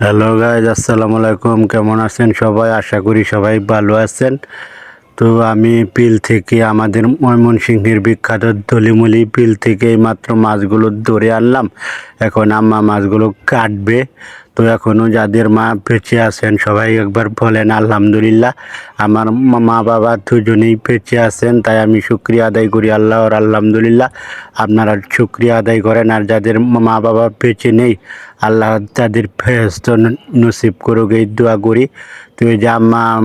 Hello guys আসসালামু আলাইকুম কেমন আছেন সবাই? আশা করি সবাই ভালো আছেন। তো আমি পিল থেকে আমাদের ময়মনসিংহের বিখ্যাত দলিমুলি পিল থেকে মাত্র মাছগুলো ধরে আনলাম। এখন আম্মা মাছগুলো কাটবে। তো এখনও যাদের মা বেঁচে আছেন, সবাই একবার বলেন, আলহামদুলিল্লাহ, আমার মা- মা বাবা দুজনেই বেঁচে আছেন, তাই আমি শুক্রিয়া আদায় করি আল্লাহর, আলহামদুলিল্লাহ। আপনারা শুক্রিয়া আদায় করেন, আর যাদের মা বাবা বেঁচে নেই, আল্লাহ তাদের ফেরস্ত নসিব করুক, এই দোয়া করি। তো এই যে আম্মা,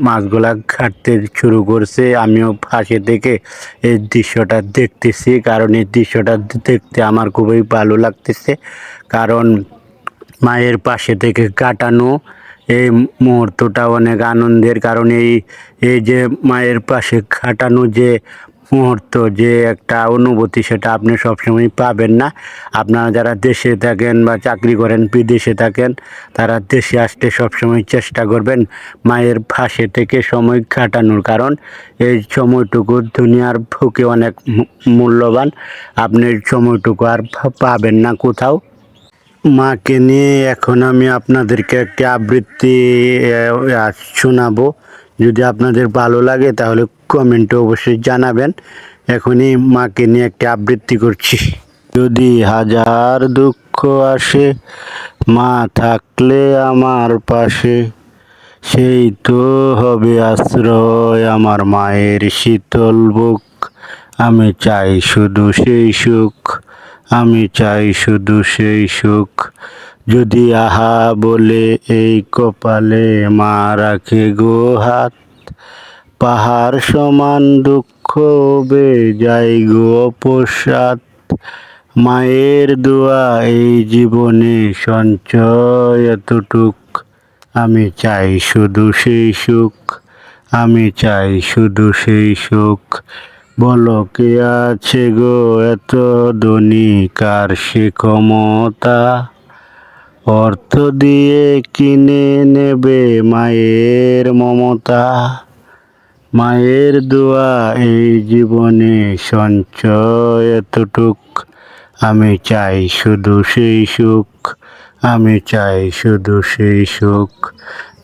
মাছগুলা কাটতে শুরু করছে, আমিও পাশে থেকে এই দৃশ্যটা দেখতেছি, কারণ এই দৃশ্যটা দেখতে আমার খুবই ভালো লাগতেছে। কারণ মায়ের পাশে থেকে কাটানো। এই মুহূর্তটা অনেক আনন্দের কারণ এই এই যে মায়ের পাশে কাটানো যে মুহূর্ত, যে একটা অনুভূতি, সেটা আপনি সবসময় পাবেন না। আপনারা যারা দেশে থাকেন বা চাকরি করেন, বিদেশে থাকেন, তারা দেশে আসতে সবসময় চেষ্টা করবেন মায়ের পাশে থেকে সময় কাটানোর কারণ এই সময়টুকু দুনিয়ার বুকে অনেক মূল্যবান। আপনি সময়টুকু আর পাবেন না কোথাও। মাকে নিয়ে এখন আমি আপনাদেরকে একটি আবৃত্তি শোনাবো। যদি আপনাদের ভালো লাগে তাহলে কমেন্টে অবশ্যই জানাবেন। এখনই মাকে নিয়ে একটি আবৃত্তি করছি। যদি হাজার দুঃখ আসে, মা থাকলে আমার পাশে, সেই তো হবে আশ্রয় আমার মায়ের শীতল বুক। আমি চাই শুধু সেই সুখ আমি চাই শুধু সেই সুখ। যদি আহা বলে এই কপালে মা রাখে গো হাত, পাহাড় সমান দুঃখ বে যাই গো অপসাদ মায়ের দোয়া এই জীবনে সঞ্চয় এতটুক। আমি চাই শুধু সেই সুখ, আমি চাই শুধু সেই সুখ। বলো কে আছে গো এত ধনী? কার সে ক্ষমতা? অর্থ দিয়ে কিনে নেবে মায়ের মমতা? মায়ের দোয়া এই জীবনে সঞ্চয় এতটুক। আমি চাই শুধু সেই সুখ। আমি চাই শুধু সেই সুখ।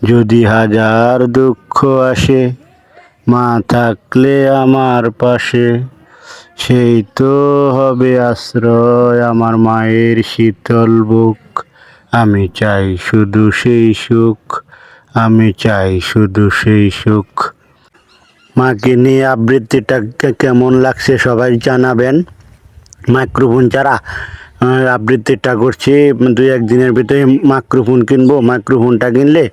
যদি হাজার দুঃখ আসে মা থাকলে আমার পাশে, সেই তো হবে আশ্রয় আমার মায়ের শীতল বুক। আমি চাই শুধু সেই সুখ, আমি চাই শুধু সেই সুখ। মাকে নিয়ে আবৃত্তিটা কেমন লাগছে সবাই জানাবেন। মাইক্রোফোন ছাড়া আবৃত্তিটা করছি, দুই একদিনের ভিতরে মাইক্রোফোন কিনবো। মাইক্রোফোনটা কিনলে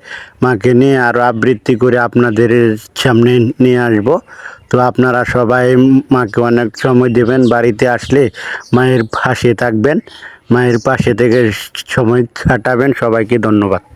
মাকে নিয়ে আরও আবৃত্তি করে আপনাদের সামনে নিয়ে আসব। তো আপনারা সবাই মাকে অনেক সময় দেবেন, বাড়িতে আসলে মায়ের পাশে থাকবেন, মায়ের পাশে থেকে সময় কাটাবেন। সবাইকে ধন্যবাদ।